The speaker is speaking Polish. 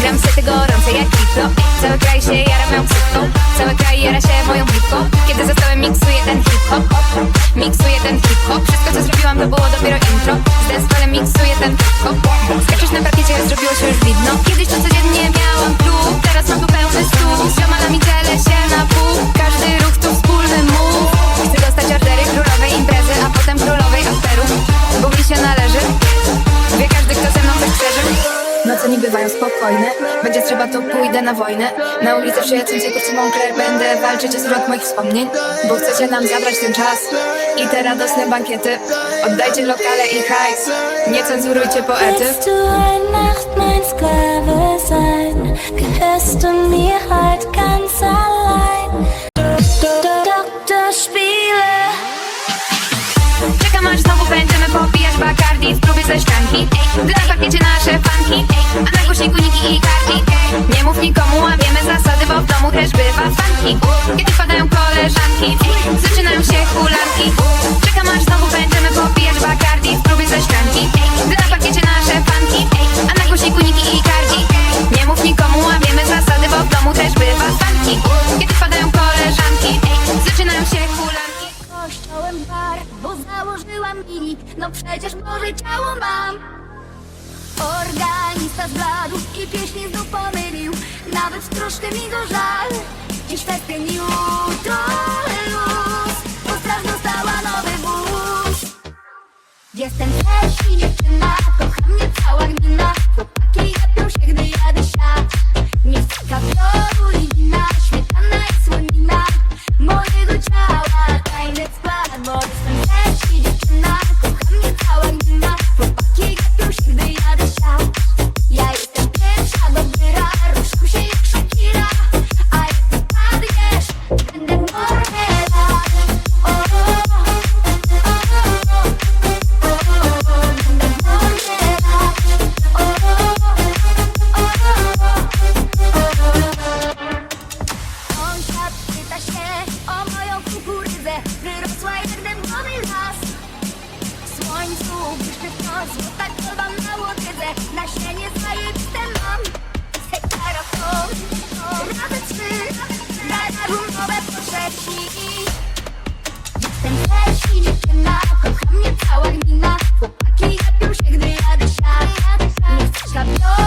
Gram sety gorące jak hipno Cały kraj się jara moją psychką Cały kraj jara się moją blipką Kiedy za stołem miksuję ten hip-hop Miksuję ten hip-hop Wszystko co zrobiłam to było dopiero intro. Z deskolem miksuję ten hip-hop Skaczesz na parkiecie, zrobiło się już widno. Kiedyś to codziennie bywają spokojne Będzie trzeba to pójdę na wojnę. Na ulicę przyjaciółcej kurczę Moncler Będę walczyć o zwrot moich wspomnień Bo chcecie nam zabrać ten czas I te radosne bankiety. Oddajcie lokale i hajs. Nie cenzurujcie poety. Eine Nacht mein Sklave sein? Gehörst du mir Znowu będziemy popijać Bacardi w próbie ze szklanki Ej, Gra w pakiecie nasze fanki A na głośniku niki i karti Ej, Nie mów nikomu, a wiemy zasady Bo w domu też bywa funky Kiedy wpadają koleżanki Ej, Zaczynają się hulanki Czekam aż znowu będziemy popijać Bacardi w próbie ze szklanki Kościołem bar, bo założyłam mini No przecież może ciało mam. Organista zbladł i pieśni znów pomylił. Nawet troszkę mi go żal. Dziś festyn jutro luz Bo straż dostała nowy wóz. Jestem też i dziewczyna Kocha mnie cała gmina. Chłopaki gapią się, gdy jadę siat się o moją kukurydzę Wyrosła jak dębowy las. W słońcu błyszczy to złota kolba na łodydze Nasienie zajebiste mam. Hektara to, razy trzy Razu nowe po trzeci Jestem też i dziewczyna, kocha mnie cała gmina. Chłopaki gapią się, gdy jadę siat Nie chcesz